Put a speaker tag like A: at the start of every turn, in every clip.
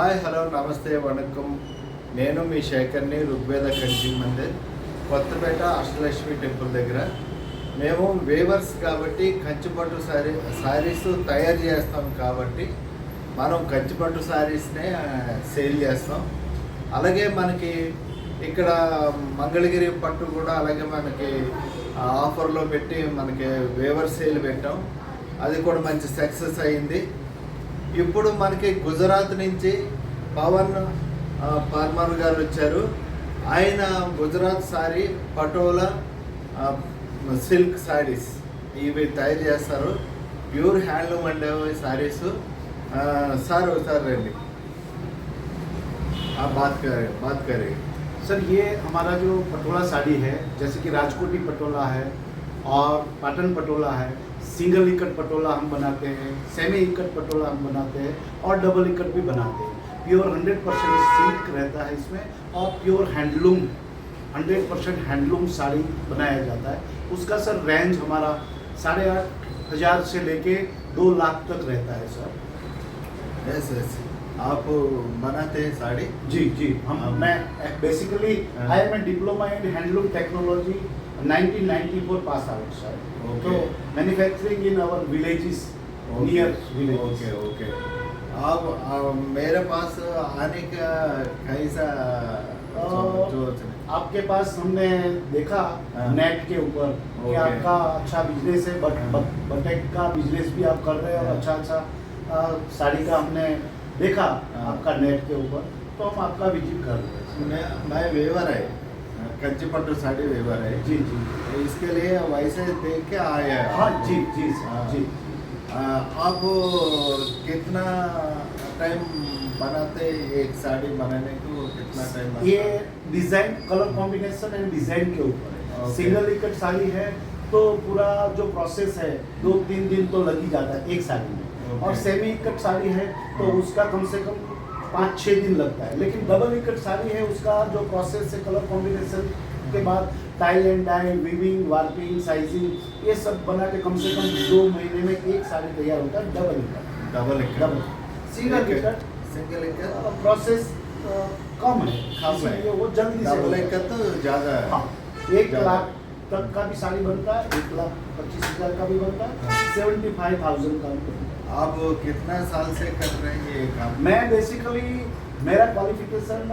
A: Hi hello నమస్తే వణకం. నేను మీ శేఖర్ని ఋగ్వేద కంచి మందిర్ కొత్తపేట అష్టలక్ష్మి టెంపుల్ దగ్గర. మేము వేవర్స్ కాబట్టి కంచిపట్టు శారీ శారీస్ తయారు చేస్తాం కాబట్టి మనం కంచిపట్టు శారీస్నే సేల్ చేస్తాం. అలాగే మనకి ఇక్కడ మంగళగిరి పట్టు కూడా అలాగే మనకి ఆఫర్లో పెట్టి మనకి వేవర్ సేల్ పెట్టాం. అది కూడా మంచి సక్సెస్ అయింది. ఇప్పుడు మనకి గుజరాత్ నుంచి పవన్ ఆ, పర్మర్ గారు వచ్చారు ఆయన గుజరాత్ సారీ పటోలా ఆ, సిల్క్ సారీస్ ఇవి తయారు చేస్తారు ప్యూర్ హ్యాండ్లూమ్ అండి సారీస్ సార్ ఒకసారి రండి ఆ, బాత్ కరే బాత్ కరే
B: सर ये हमारा जो पटोला साड़ी है जैसे कि राजकोटी पटोला है और पाटन पटोला है सिंगल इकट पटोला हम बनाते हैं सेमी इकट पटोला हम बनाते हैं और डबल इकट भी बनाते हैं। प्योर 100 परसेंट सिल्क रहता है इसमें और pure handloom 100 percent handloom sari बनाया जाता है। उसका सर रेंज हमारा साढ़े आठ हज़ार से लेके दो लाख तक रहता है सर।
A: यस यस आप बनाते हैं साड़ी?
B: जी जी। हम
A: हम-
B: मैं बेसिकली
A: हाँ।
B: I am a diploma in handloom technology 1994 pass out
A: sir.
B: तो manufacturing in our villages near villages
A: okay okay अब मेरे पास आने का कैसा
B: और आपके पास हमने देखा
A: हाँ।
B: नेट के ऊपर कि आपका अच्छा बिज़नेस है बट
A: हाँ।
B: बटेक का बिज़नेस भी आप कर रहे हैं और
A: हाँ।
B: अच्छा अच्छा साड़ी का हमने देखा
A: हाँ।
B: आपका नेट के ऊपर तो हम आपका विज़िट कर रहे हैं
A: मैं मैं वेवर है कंची पट्टू साड़ी वेवर है।
B: जी जी।
A: इसके लिए वैसे देख के आया है।
B: हाँ जी जी
A: हाँ।
B: जी।
A: आप कितना टाइम बनाते एक साड़ी बनाने को? कितना टाइम
B: ये design colour combination and design के ऊपर है। सिंगल इकट साड़ी है तो पूरा जो प्रोसेस है दो तीन दिन तो लग ही जाता है एक साड़ी में। और सेमी इकट साड़ी है तो
A: हाँ।
B: उसका कम से कम पाँच छः दिन लगता है। लेकिन डबल इकट साड़ी है उसका जो प्रोसेस है कलर कॉम्बिनेशन के बाद tie and dye weaving warping sizing ये सब बना के कम से कम दो महीने में एक साड़ी तैयार होता है डबल इकट
A: डबल एक
B: डबल सिंगल. इकट
A: सिंगल एक
B: प्रोसेस कम है।
A: कम है।
B: वो जल्दी से
A: डबल। एक तो ज़्यादा है।
B: हाँ एक लाख तक का भी साड़ी बनता है एक लाख पच्चीस हज़ार का भी बनता है।
A: हाँ।
B: सेवेंटी फाइव थाउज़ेंड का भी बनता है।
A: आप कितना साल से कर रहे हैं ये काम?
B: मैं बेसिकली मेरा क्वालिफिकेशन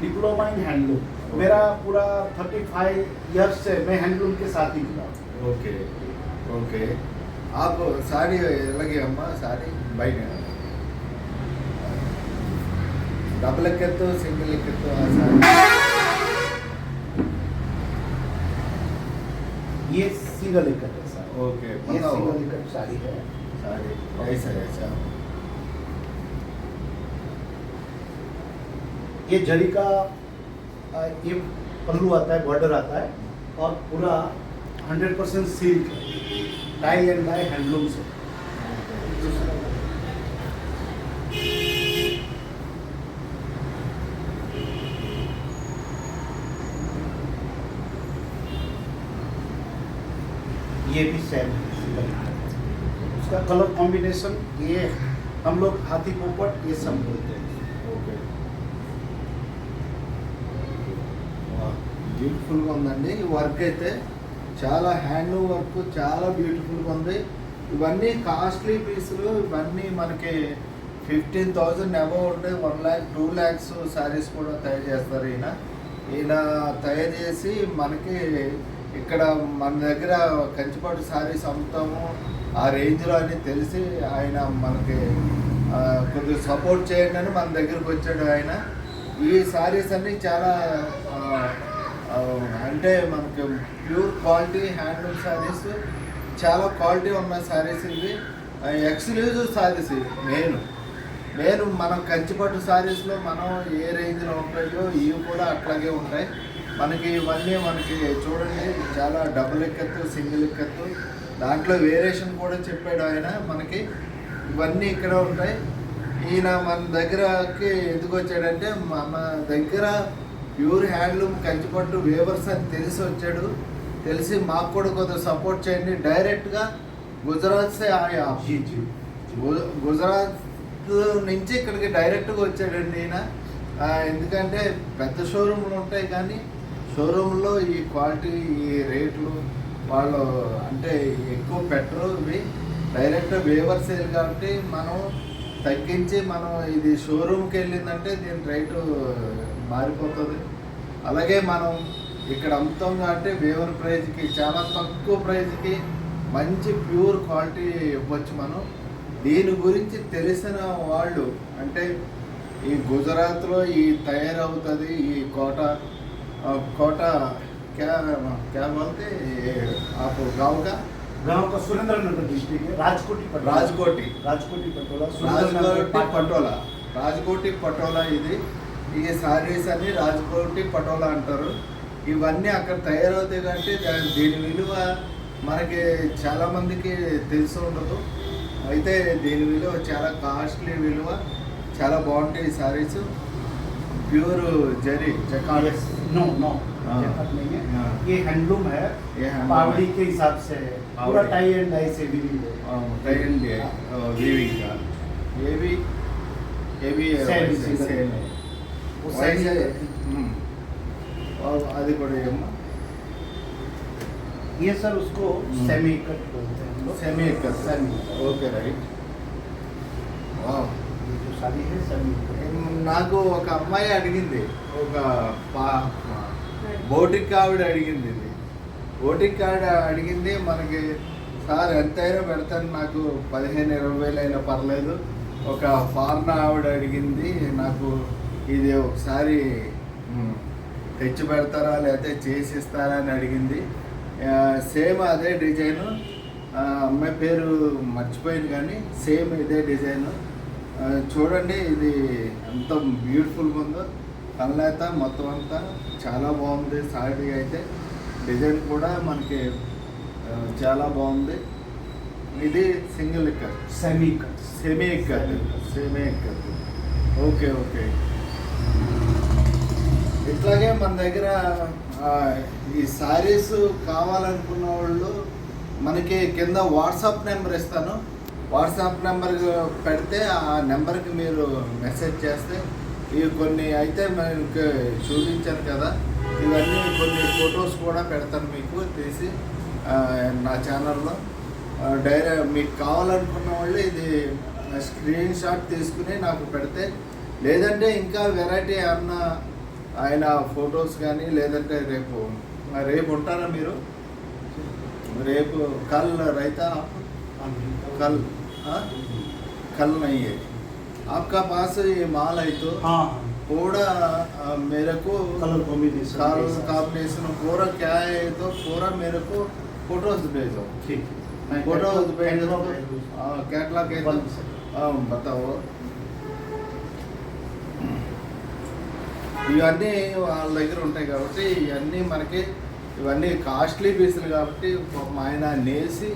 B: डिप्लोमा इन हैंडलूम मेरा पूरा थर्टी फाइव ईयर्स से मैं हैंडलूम के साथ ही जुड़ा
A: ओके ओके आप सारी लगे अम्मा सारी भाई बहन डबल करते तो सिंगल करते
B: तो आसान ये सिंगल इकट्ठा
A: ओके
B: ये सिंगल इकट्ठा साड़ी है। ये जरी का ये पल्लू आता है बॉर्डर आता है, और पूरा hundred percent silk tie and dye handloom से। ये भी सेम है। उसका कलर कॉम्बिनेशन ये हम लोग हाथी पोपट ये सब बोलते हैं
A: ఓకే బ్యూటిఫుల్గా ఉందండి ఈ వర్క్ అయితే చాలా హ్యాండ్ వర్క్ చాలా బ్యూటిఫుల్గా ఉంది ఇవన్నీ కాస్ట్లీ పీసులు ఇవన్నీ మనకి ఫిఫ్టీన్ థౌజండ్ అబౌవ్ ఉంటే వన్ ల్యాక్ టూ ల్యాక్స్ శారీస్ కూడా తయారు చేస్తారు ఈయన ఈయన తయారు చేసి మనకి ఇక్కడ మన దగ్గర కంచిపాటు శారీస్ అమ్ముతాము. ఆ రేంజ్లో అని తెలిసి ఆయన మనకి కొద్దిగా సపోర్ట్ చేయండి అని మన దగ్గరకు వచ్చాడు ఆయన. ఈ శారీస్ అన్నీ చాలా అంటే మనకి ప్యూర్ క్వాలిటీ హ్యాండ్లూమ్ శారీస్ చాలా క్వాలిటీ ఉన్న శారీస్ ఇవి. ఎక్స్క్లూజివ్ శారీస్ ఇవి మెయిన్ మెయిన్ మనం కంచిపట్టు శారీస్లో మనం ఏ రేంజ్లో ఉంటాయో ఇవి కూడా అట్లాగే ఉంటాయి. మనకి ఇవన్నీ మనకి చూడండి చాలా డబుల్ ఎక్కత్తు సింగిల్ ఎక్కత్తు. దాంట్లో వేరియేషన్ కూడా చెప్పాడు ఆయన మనకి. ఇవన్నీ ఇక్కడ ఉంటాయి. ఈయన మన దగ్గరకి ఎందుకు వచ్చాడంటే మన దగ్గర ప్యూర్ హ్యాండ్లూమ్ కంచిపట్టు వేవర్స్ అని తెలిసి వచ్చాడు. తెలిసి మాకు కూడా కొంత సపోర్ట్ చేయండి. డైరెక్ట్గా గుజరాత్ సే గు గుజరాత్ నుంచి ఇక్కడికి డైరెక్ట్గా వచ్చాడండి ఈయన. ఎందుకంటే పెద్ద షోరూమ్లు ఉంటాయి కానీ షోరూంలో ఈ క్వాలిటీ ఈ రేట్లు వాళ్ళు అంటే ఎక్కువ పెట్టరు. ఇవి డైరెక్ట్ వేవర్ సేల్ కాబట్టి మనం తగ్గించి మనం ఇది షోరూమ్కి వెళ్ళిందంటే దీని రేటు మారిపోతుంది. అలాగే మనం ఇక్కడ అమ్ముతాం కాబట్టి వేవర్ ప్రైజ్కి చాలా తక్కువ ప్రైజ్కి మంచి ప్యూర్ క్వాలిటీ ఇవ్వచ్చు మనం. దీని గురించి తెలిసిన వాళ్ళు అంటే ఈ గుజరాత్లో ఈ తయారవుతుంది ఈ కోట కోట క్యా క్యా బోల్తే आप गाँव का
B: गांव का सुरेंद्र नगर डिस्ट्रिक्ट है राजकोटी पटोला
A: రాజ్కోటి
B: राजकोटी पटोला
A: రాజ్కోటి పటోలా రాజ్కోటి పటోలా ఇది ఈ సారీస్ అని రాజ్కోటి పటోలా అంటారు ఇవన్నీ అక్కడ తయారవుతాయి కాబట్టి దా- దీని విలువ మనకి చాలా మందికి తెలిసి ఉండదు అయితే దీని విలువ చాలా కాస్ట్లీ విలువ చాలా బాగుంటాయి ఈ saris pure zari jacquard
B: yes. No
A: no
B: हाँ। नहीं है।
A: हाँ।
B: ये हैंडलूम है।
A: ये
B: पावड़ी के हिसाब से है। पूरा टाई एंड डाई से भी है।
A: हाँ, टाई एंड डाई हाँ।
B: वीविंग हाँ,
A: का।
B: ये
A: भी
B: ये
A: भी सेम सेम है। वो साइज़ है। हम्म।
B: और आदि पड़ेगा ये सर उसको
A: हम्म।
B: सेमी कट बोलते हैं
A: semi
B: cut semi okay right वाह
A: నాకు ఒక అమ్మాయి అడిగింది. ఒక బోటిక్ ఆవిడ అడిగింది. ఇది బోటిక్ ఆవిడ అడిగింది మనకి సార్ ఎంతైనా పెడతాను నాకు పదిహేను ఇరవై వేలు అయినా పర్లేదు. ఒక ఫారెన్ ఆవిడ అడిగింది నాకు ఇది ఒకసారి తెచ్చి పెడతారా లేకపోతే చేసిస్తారా? అని అడిగింది. సేమ్ అదే డిజైను. అమ్మాయి పేరు మర్చిపోయింది కానీ సేమ్ ఇదే డిజైను. చూడండి ఇది ఎంత బ్యూటిఫుల్గా ఉందో. కళ్ళైతే మొత్తం అంతా చాలా బాగుంది. సారీ అయితే డిజైన్ కూడా మనకి చాలా బాగుంది. ఇది సింగిల్ ఇక్క
B: semi ikat
A: semi ikat semi ikat okay okay. ఇట్లాగే మన దగ్గర ఈ శారీస్ కావాలనుకున్న వాళ్ళు మనకి కింద వాట్సాప్ నెంబర్ ఇస్తాను. వాట్సాప్ నెంబర్ పెడితే ఆ నెంబర్కి మీరు మెసేజ్ చేస్తే ఇవి కొన్ని అయితే మనకి చూపించారు కదా ఇవన్నీ కొన్ని ఫొటోస్ కూడా పెడతాను మీకు తీసి నా ఛానల్లో. డైరెక్ట్ మీకు కావాలనుకున్న వాళ్ళు ఇది స్క్రీన్ షాట్ తీసుకుని నాకు పెడితే లేదంటే ఇంకా వెరైటీ ఏమన్నా ఆయన ఫొటోస్ కానీ లేదంటే రేపు రేపు ఉంటారా మీరు? రేపు కల్ రైతా? కల్. कल नहीं है आपका पास ये माल है तो
B: हाँ
A: पूरा अ, मेरे को
B: कलर कॉम्बिनेशन
A: कलर कॉम्बिनेशन पूरा क्या है तो पूरा मेरे को फोटोज भेजो
B: ठीक मैं
A: फोटोज
B: catalog-
A: भेजो
B: catalog भेज दूँ।
A: कैटलॉग है
B: वन
A: तो
B: second।
A: हाँ, बताओ ఇవన్నీ వాళ్ళ దగ్గర ఉంటాయి కాబట్టి ఇవన్నీ మనకి ఇవన్నీ కాస్ట్లీ పీసులు కాబట్టి పాపం ఆయన నేసి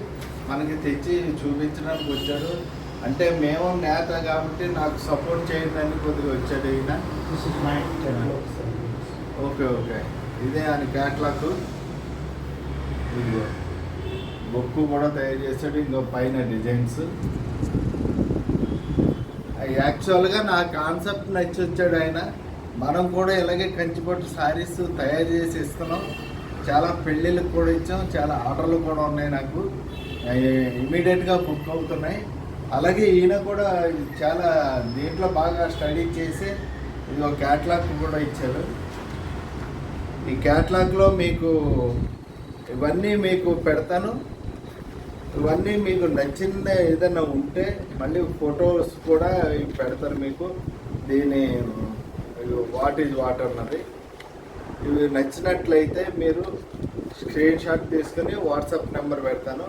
A: మనకి తెచ్చి చూపించడానికి వచ్చాడు. అంటే మేము నేత కాబట్టి నాకు సపోర్ట్ చేయడానికి కొద్దిగా వచ్చాడు ఈయన. Okay okay. ఇదే ఆయన క్యాట్లాగ్. ఇదిగో. బొక్కు కూడా తయారు చేశాడు ఇంకో పైన డిజైన్స్. యాక్చువల్గా నా కాన్సెప్ట్ నచ్చి వచ్చాడు ఆయన. మనం కూడా ఇలాగే కంచిపట్టు శారీస్ తయారు చేసి ఇస్తున్నాం. చాలా పెళ్ళిళ్ళకి కూడా ఇచ్చాం చాలా ఆర్డర్లు కూడా ఉన్నాయి నాకు. ఇమీడియట్గా బుక్ అవుతున్నాయి అలాగే ఈయన కూడా చాలా దీంట్లో బాగా స్టడీ చేసి ఇది ఒక క్యాట్లాగ్ కూడా ఇచ్చారు. ఈ క్యాట్లాగ్లో మీకు ఇవన్నీ మీకు పెడతాను. ఇవన్నీ మీకు నచ్చిందే ఏదైనా ఉంటే మళ్ళీ ఫొటోస్ కూడా ఇవి మీకు. దీని వాట్ ఈజ్ వాట్ అన్నది. ఇవి నచ్చినట్లయితే మీరు స్క్రీన్ షాట్ తీసుకుని వాట్సాప్ నెంబర్ పెడతాను.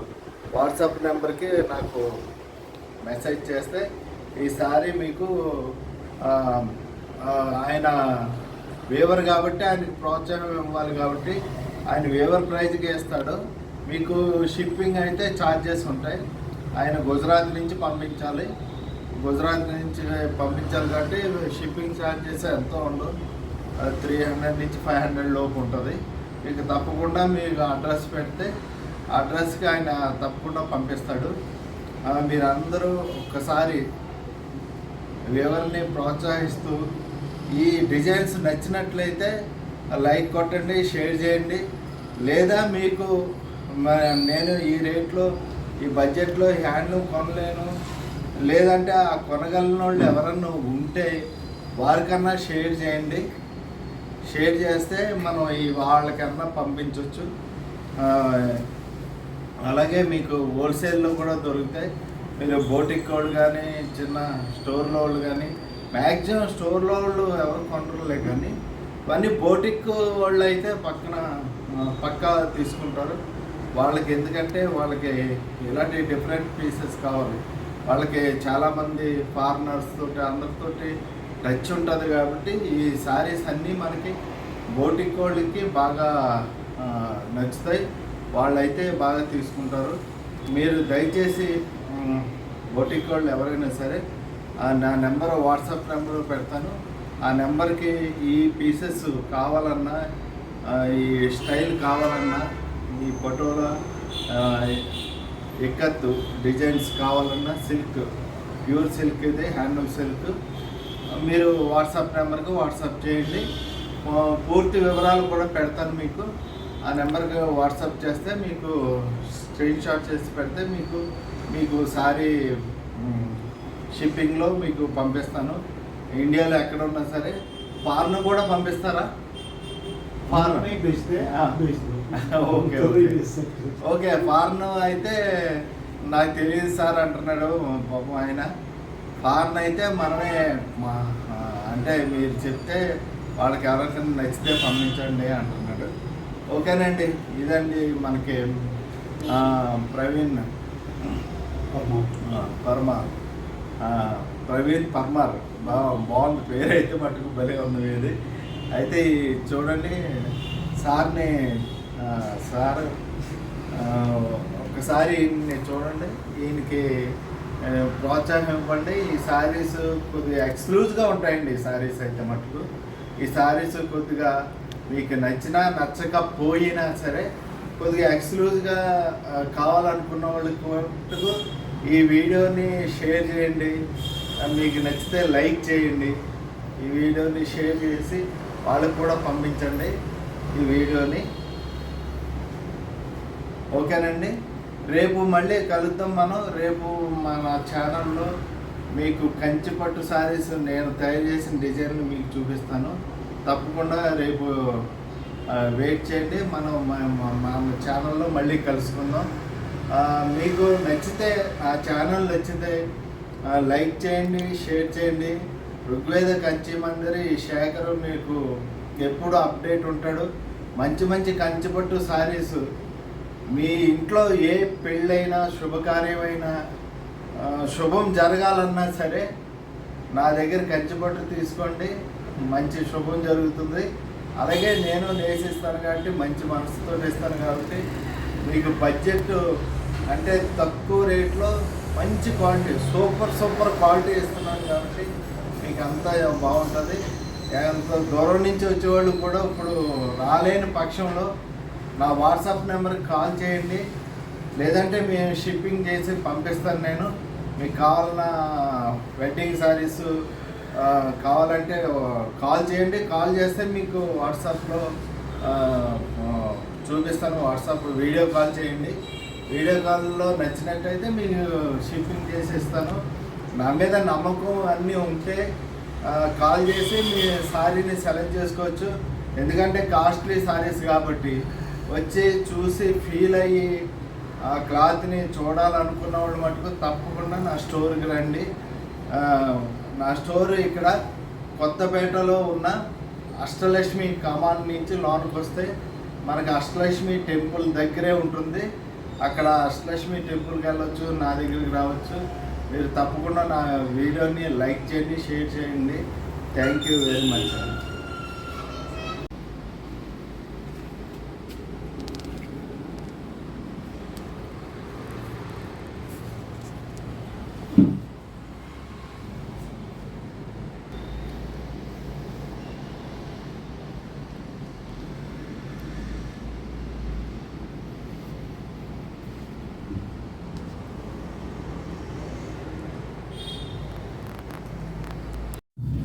A: వాట్సాప్ నెంబర్కి నాకు మెసేజ్ చేస్తే ఈసారి మీకు ఆయన వేవర్ కాబట్టి ఆయనకి ప్రోత్సాహం ఇవ్వాలి కాబట్టి ఆయన వేవర్ ప్రైజ్కి వేస్తాడు. మీకు షిప్పింగ్ అయితే ఛార్జెస్ ఉంటాయి. ఆయన గుజరాత్ నుంచి పంపించాలి. గుజరాత్ నుంచి పంపించాలి కాబట్టి షిప్పింగ్ ఛార్జెస్ ఎంతో ఉండవు త్రీ హండ్రెడ్ నుంచి ఫైవ్ హండ్రెడ్ లోపు ఉంటుంది. మీకు తప్పకుండా మీకు అడ్రస్ పెడితే అడ్రస్కి ఆయన తప్పకుండా పంపిస్తాడు. మీరందరూ ఒక్కసారి ఎవరిని ప్రోత్సహిస్తూ ఈ డిజైన్స్ నచ్చినట్లయితే లైక్ కొట్టండి షేర్ చేయండి. లేదా మీకు నేను ఈ రేట్లో ఈ బడ్జెట్లో హ్యాండ్లూమ్ కొనలేను. లేదంటే ఆ కొనగలిగిన వాళ్ళు ఎవరన్నా ఉంటే వారికన్నా షేర్ చేయండి. షేర్ చేస్తే మనం ఈ వాళ్ళకన్నా పంపించవచ్చు అలాగే మీకు హోల్సేల్లో కూడా దొరుకుతాయి. మీరు బోటిక్ వాళ్ళు కానీ చిన్న స్టోర్లో వాళ్ళు కానీ మ్యాక్సిమం స్టోర్లో వాళ్ళు ఎవరు కొనరులే కానీ ఇవన్నీ బోటిక్ వాళ్ళు అయితే పక్కన పక్కా తీసుకుంటారు. వాళ్ళకి ఎందుకంటే వాళ్ళకి ఇలాంటి డిఫరెంట్ పీసెస్ కావాలి. వాళ్ళకి చాలామంది ఫారినర్స్ తోటి అందరితోటి టచ్ ఉంటుంది కాబట్టి ఈ శారీస్ అన్నీ మనకి బోటిక్ వాళ్ళకి బాగా నచ్చుతాయి. వాళ్ళైతే బాగా తీసుకుంటారు. మీరు దయచేసి బొటిక్ వాళ్ళు ఎవరైనా సరే ఆ నా నెంబర్ వాట్సాప్ నెంబర్ పెడతాను. ఆ నెంబర్కి ఈ పీసెస్ కావాలన్నా ఈ స్టైల్ కావాలన్నా ఈ పటోలా ఎక్కత్తు ఇక్కత్తు డిజైన్స్ కావాలన్నా సిల్క్ ప్యూర్ సిల్క్ ఇది హ్యాండ్లూమ్ సిల్క్. మీరు వాట్సాప్ నెంబర్కి వాట్సాప్ చేయండి. పూర్తి వివరాలు కూడా పెడతాను మీకు. ఆ నెంబర్కి వాట్సాప్ చేస్తే మీకు స్క్రీన్ షాట్ చేసి పెడితే మీకు మీకు సారీ షిప్పింగ్లో మీకు పంపిస్తాను. ఇండియాలో ఎక్కడ ఉన్నా సరే ఫార్న్ కూడా పంపిస్తారా?
B: ఫార్న్
A: ఓకే ఓకే. ఫార్న్ అయితే నాకు తెలియదు సార్ అంటున్నాడు పాపం ఆయన. ఫార్న్ అయితే మనమే అంటే మీరు చెప్తే వాళ్ళకి ఎవరికైనా నచ్చితే పంపించండి అంటున్నాడు. ఓకేనండి. ఇదండి మనకి ప్రవీణ్. పర్మార్ ప్రవీణ్ పర్మార్. బాగా బాగుంది. పేరు అయితే మటుకు భలే ఉంది ఇది అయితే చూడండి సార్ని సార్ ఒకసారి చూడండి. ఈయనకి ప్రోత్సాహం ఇవ్వండి. ఈ శారీస్ కొద్దిగా ఎక్స్క్లూజ్గా ఉంటాయండి ఈ శారీస్ అయితే మటుకు ఈ శారీస్ కొద్దిగా మీకు నచ్చినా నచ్చకపోయినా సరే కొద్దిగా ఎక్స్క్లూజ్గా కావాలనుకున్న వాళ్ళకు మటుకు ఈ వీడియోని షేర్ చేయండి. మీకు నచ్చితే లైక్ చేయండి. ఈ వీడియోని షేర్ చేసి వాళ్ళకు కూడా పంపించండి ఈ వీడియోని. ఓకేనండి? రేపు మళ్ళీ కలుద్దాం మనం. రేపు మన ఛానల్లో మీకు కంచి పట్టు శారీస్ నేను తయారు చేసిన డిజైన్లు మీకు చూపిస్తాను. తప్పకుండా రేపు వెయిట్ చేయండి. మనం మా మన ఛానల్లో మళ్ళీ కలుసుకుందాం. మీకు నచ్చితే ఆ ఛానల్ నచ్చితే లైక్ చేయండి షేర్ చేయండి. ఋగ్వేద కంచి మందిరి శేఖరు మీకు ఎప్పుడు అప్డేట్ ఉంటాడు. మంచి మంచి కంచిపట్టు శారీస్ మీ ఇంట్లో ఏ పెళ్ళైనా శుభకార్యమైనా శుభం జరగాలన్నా సరే నా దగ్గర కంచిపట్టు తీసుకోండి. మంచి శుభం జరుగుతుంది. అలాగే నేను నేసిస్తాను కాబట్టి మంచి మనసుతో ఇస్తాను కాబట్టి మీకు బడ్జెట్ అంటే తక్కువ రేట్లో మంచి క్వాలిటీ సూపర్ సూపర్ క్వాలిటీ ఇస్తున్నాను కాబట్టి మీకు అంతా బాగుంటుంది. ఎంత దూరం నుంచి వచ్చేవాళ్ళు కూడా ఇప్పుడు రాలేని పక్షంలో నా వాట్సాప్ నెంబర్కి కాల్ చేయండి. లేదంటే మేము షిప్పింగ్ చేసి పంపిస్తాను నేను. మీకు కావాలన్న వెడ్డింగ్ శారీస్ కావాలంటే కాల్ చేయండి. కాల్ చేస్తే మీకు వాట్సాప్లో చూపిస్తాను. వాట్సాప్ వీడియో కాల్ చేయండి. వీడియో కాల్లో నచ్చినట్టయితే మీకు షిప్పింగ్ చేసి ఇస్తాను నా మీద నమ్మకం అన్నీ ఉంటే కాల్ చేసి మీ శారీని సెలెక్ట్ చేసుకోవచ్చు. ఎందుకంటే కాస్ట్లీ శారీస్ కాబట్టి వచ్చి చూసి ఫీల్ అయ్యి ఆ క్లాత్ని చూడాలనుకున్న వాళ్ళు మటుకు తప్పకుండా నా స్టోర్కి రండి. నా స్టోర్ ఇక్కడ కొత్తపేటలో ఉన్న అష్టలక్ష్మి కమాన్ నుంచి లోనికి వస్తే మనకి అష్టలక్ష్మి టెంపుల్ దగ్గరే ఉంటుంది. అక్కడ అష్టలక్ష్మి టెంపుల్కి వెళ్ళొచ్చు నా దగ్గరికి రావచ్చు. మీరు తప్పకుండా నా వీడియోని లైక్ చేయండి షేర్ చేయండి. థ్యాంక్ యూ వెరీ మచ్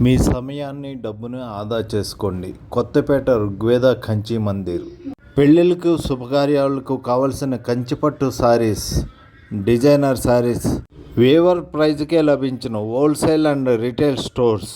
A: మీ సమయాన్ని డబ్బును ఆదా చేసుకోండి. కొత్తపేట ఋగ్వేద కంచి మందిర్. పెళ్ళిళ్ళకు శుభకార్యాలకు కావలసిన కంచిపట్టు శారీస్ డిజైనర్ శారీస్ వేవర్ ప్రైజ్కే లభించిన హోల్సేల్ అండ్ రిటైల్ స్టోర్స్